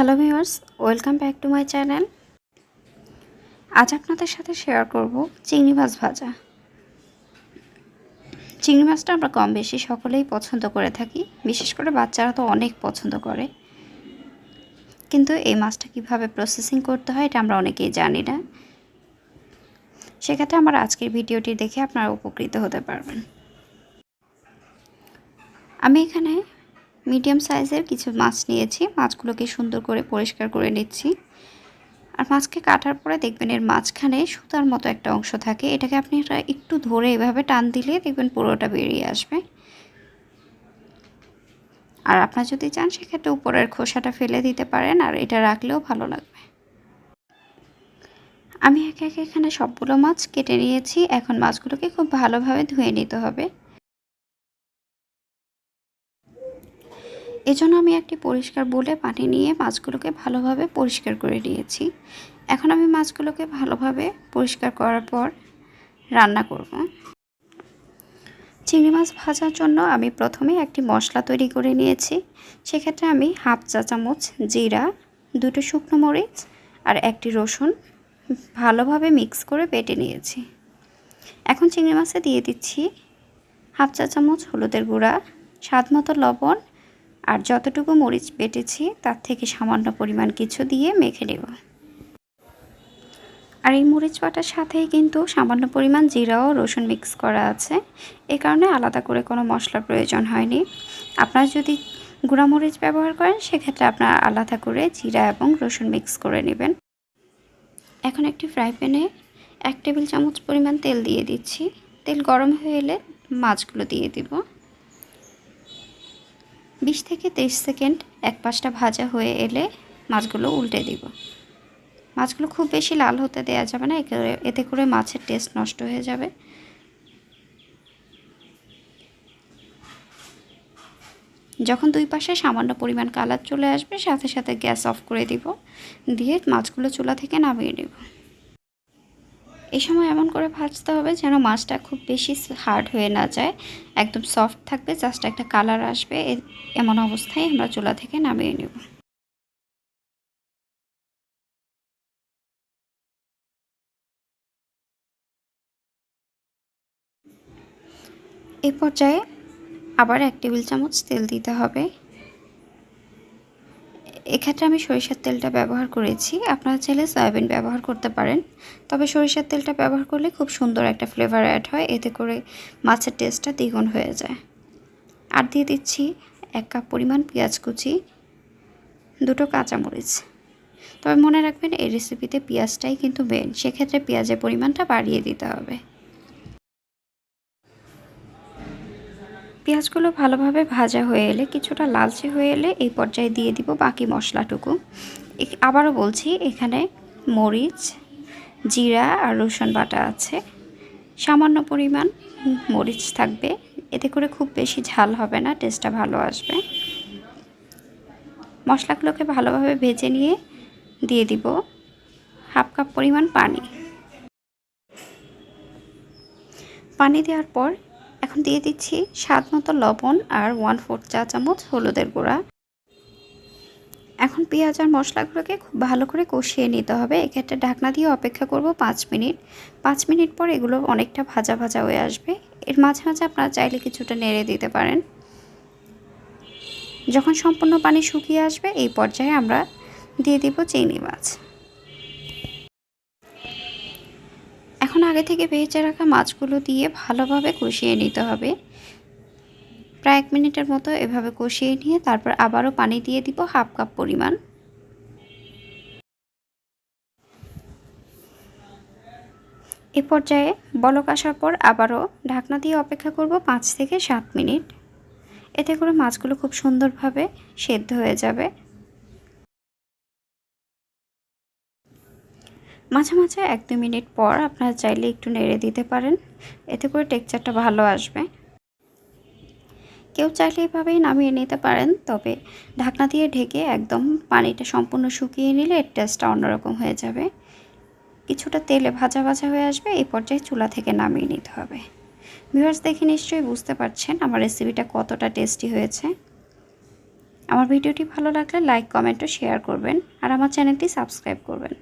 Hello viewers welcome back to my channel আজ আপনাদের সাথে শেয়ার করব চিংড়ি মাছ ভাজা। চিংড়ি মাছটা আমরা কম বেশি সকলেই পছন্দ করে থাকি। বিশেষ করে বাচ্চারা তো অনেক পছন্দ করে। কিন্তু এই মাছটা কীভাবে প্রসেসিং করতে হয় এটা আমরা অনেকেই জানি না। সেক্ষেত্রে আমার আজকের ভিডিওটি দেখে আপনারা উপকৃত হতে পারবেন। আমি এখানে মিডিয়াম সাইজের কিছু মাছ নিয়েছি। মাছগুলোকে সুন্দর করে পরিষ্কার করে নিচ্ছি। আর মাছকে কাটার পরে দেখবেন এর মাঝখানে সুতার মতো একটা অংশ থাকে। এটাকে আপনি একটু ধরে এভাবে টান দিলে দেখবেন পুরোটা বেরিয়ে আসবে। আর আপনার যদি চান, সেক্ষেত্রে উপরের খোসাটা ফেলে দিতে পারেন আর এটা রাখলেও ভালো লাগবে। আমি একে একে এখানে সবগুলো মাছ কেটে নিয়েছি। এখন মাছগুলোকে খুব ভালোভাবে ধুয়ে নিতে হবে। এজন্য আমি একটি পরিষ্কার বলে পানি নিয়ে মাছগুলোকে ভালোভাবে পরিষ্কার করে নিয়েছি। এখন আমি মাছগুলোকে ভালোভাবে পরিষ্কার করার পর রান্না করব। চিংড়ি মাছ ভাজার জন্য আমি প্রথমে একটি মশলা তৈরি করে নিয়েছি। সেক্ষেত্রে আমি হাফ চা চামচ জিরা, দুটো শুকনো মরিচ আর একটি রসুন ভালোভাবে মিক্স করে বেটে নিয়েছি। এখন চিংড়ি মাছে দিয়ে দিচ্ছি হাফ চা চামচ হলুদের গুঁড়া স্বাদ মতো লবণ আর যতটুকু মরিচ বেটেছি, তার থেকে সামান্য পরিমাণ কিছু দিয়ে মেখে নেব। আর এই মরিচ বাটার সাথেই কিন্তু সামান্য পরিমাণ জিরা ও রসুন মিক্স করা আছে। এ কারণে আলাদা করে কোনো মশলার প্রয়োজন হয়নি। আপনারা যদি গুঁড়া মরিচ ব্যবহার করেন, সেক্ষেত্রে আপনারা আলাদা করে জিরা এবং রসুন মিক্স করে নেবেন। এখন একটি ফ্রাই প্যানে এক টেবিল চামচ পরিমাণ তেল দিয়ে দিচ্ছি। তেল গরম হয়ে এলে মাছগুলো দিয়ে দিব। বিশ থেকে তেইশ সেকেন্ড এক পাশটা ভাজা হয়ে এলে মাছগুলো উল্টে দিব। মাছগুলো খুব বেশি লাল হতে দেওয়া যাবে না এতে করে মাছের টেস্ট নষ্ট হয়ে যাবে। যখন দুই পাশে সামান্য পরিমাণ কালার চলে আসবে, সাথে সাথে গ্যাস অফ করে দিব, দিয়ে মাছগুলো চুলা থেকে নামিয়ে নেব। এই সময় এমন করে ভাজতে হবে যেন মাছটা খুব বেশি হার্ড হয়ে না যায়, একদম সফট থাকবে জাস্ট একটা কালার আসবে এমন অবস্থায় আমরা চুলা থেকে নামিয়ে নেব। এই পর্যায়ে আবার এক টেবিল চামচ তেল দিতে হবে। এক্ষেত্রে আমি সরিষার তেলটা ব্যবহার করেছি। আপনারা চাইলে সয়াবিন ব্যবহার করতে পারেন। তবে সরিষার তেলটা ব্যবহার করলে খুব সুন্দর একটা ফ্লেভার অ্যাড হয়। এতে করে মাছের টেস্টটা দ্বিগুণ হয়ে যায়। আর দিয়ে দিচ্ছি এক কাপ পরিমাণ পেঁয়াজ কুচি, দুটো কাঁচামরিচ। তবে মনে রাখবেন, এই রেসিপিতে পেঁয়াজটাই কিন্তু মেন সেক্ষেত্রে পেঁয়াজের পরিমাণটা বাড়িয়ে দিতে হবে। পেঁয়াজগুলো ভালোভাবে ভাজা হয়ে এলে, কিছুটা লালচে হয়ে এলে এই পর্যায়ে দিয়ে দিব বাকি মশলাটুকু। আবারও বলছি, এখানে মরিচ, জিরা আর রসুন বাটা আছে। সামান্য পরিমাণ মরিচ থাকবে। এতে করে খুব বেশি ঝাল হবে না টেস্টটা ভালো আসবে। মশলাগুলোকে ভালোভাবে ভেজে নিয়ে দিয়ে দিব হাফ কাপ পরিমাণ পানি। পানি দেওয়ার পর এখন দিয়ে দিচ্ছি স্বাদ মতো লবণ আর ওয়ান ফোর্থ চা চামচ হলুদের গুঁড়া। এখন পেঁয়াজ আর মশলাগুলোকে খুব ভালো করে কষিয়ে নিতে হবে। এক্ষেত্রে ঢাকনা দিয়ে অপেক্ষা করব পাঁচ মিনিট। পাঁচ মিনিট পর এগুলো অনেকটা ভাজা ভাজা হয়ে আসবে। এর মাঝে মাঝে আপনারা চাইলে কিছুটা নেড়ে দিতে পারেন। যখন সম্পূর্ণ পানি শুকিয়ে আসবে, এই পর্যায়ে আমরা দিয়ে দিব চিংড়ি মাছ। আগে থেকে ভেজে রাখা মাছগুলো দিয়ে ভালোভাবে কষিয়ে নিতে হবে। প্রায় এক মিনিটের মতো এভাবে কষিয়ে নিয়ে তারপর আবারও পানি দিয়ে দিব হাফ কাপ পরিমাণ। এ পর্যায়ে বলক আসার পর আবারও ঢাকনা দিয়ে অপেক্ষা করব পাঁচ থেকে সাত মিনিট। এতে করে মাছগুলো খুব সুন্দরভাবে সেদ্ধ হয়ে যাবে। মাঝে মাঝে এক দু মিনিট পর আপনারা চাইলে একটু নেড়ে দিতে পারেন। এতে করে টেক্সচারটা ভালো আসবে। কেউ চাইলে এভাবেই নামিয়ে নিতে পারেন, তবে ঢাকনা দিয়ে ঢেকে একদম পানিটা সম্পূর্ণ শুকিয়ে নিলে এর টেস্টটা অন্যরকম হয়ে যাবে। কিছুটা তেলে ভাজা ভাজা হয়ে আসবে এই পর্যায়ে চুলা থেকে নামিয়ে নিতে হবে। ভিউয়ার্স দেখে নিশ্চয়ই বুঝতে পারছেন আমার রেসিপিটা কতটা টেস্টি হয়েছে। আমার ভিডিওটি ভালো লাগলে লাইক কমেন্ট ও শেয়ার করবেন, আর আমার চ্যানেলটি সাবস্ক্রাইব করবেন।